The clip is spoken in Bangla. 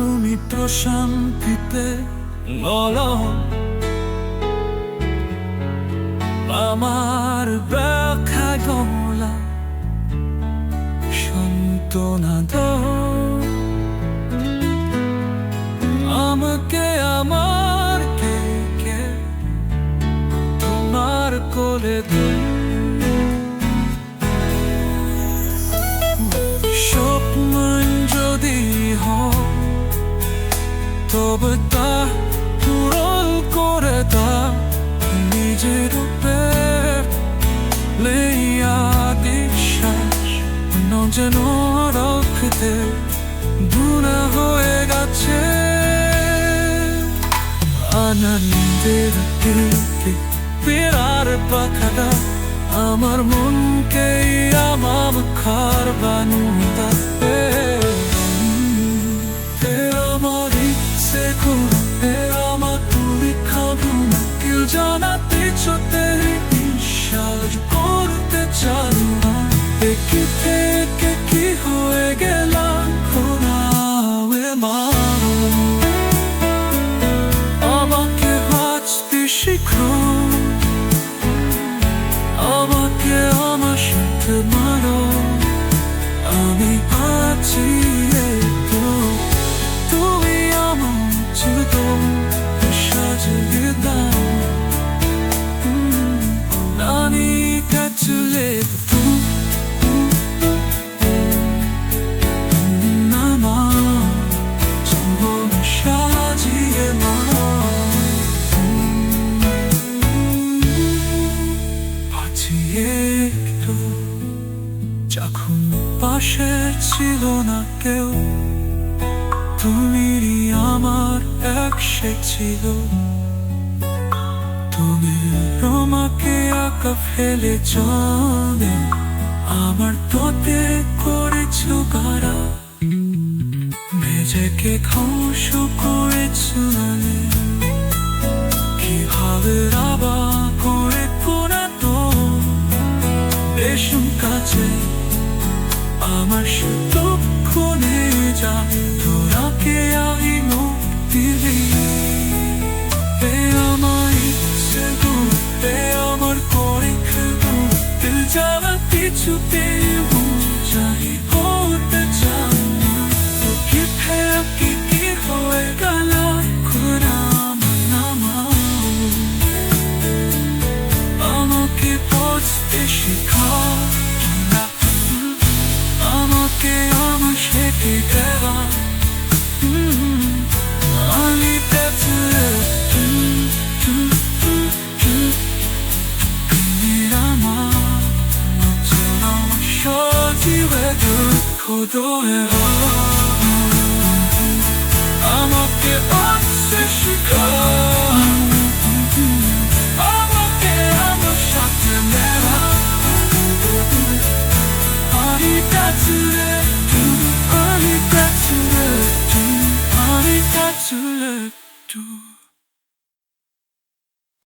তুমি প্রশান্তিতে বলো আমার ব্যাখ্যা গলা সান্ত্বনা দাও আমাকে, আমার কে কে তোমার কোলে দিই তবে তা পূরণ নিজের রূপে লইয়া বিশ্বাস অন্য যেন দূরে হয়ে গেছে। আনন্দের দিকে ফেরার পাখাটা আমার মনকেই আমার খার আমার 纪念 পাশে ছিল না কেউ। তুমি আমার এক সে ছিল। তুমি রমাকে আঁকা ফেলে চলে, আমার তোতে করেছ গারা মেঝেকে ধ্বংস করেছ কীভাবে রাবা করে তো রেশম কাছে আমার খুনে যা, তোরাকে আমি মুক্তি এ আমার ইচ্ছে আমার পরীক্ষা দিল যাওয়া কিছুতে চাই হতে কি কি আমাকে خدای هم اما که عکس شکم اما که اما شد مرم آری تطره تو آری تطره تو آری تطره تو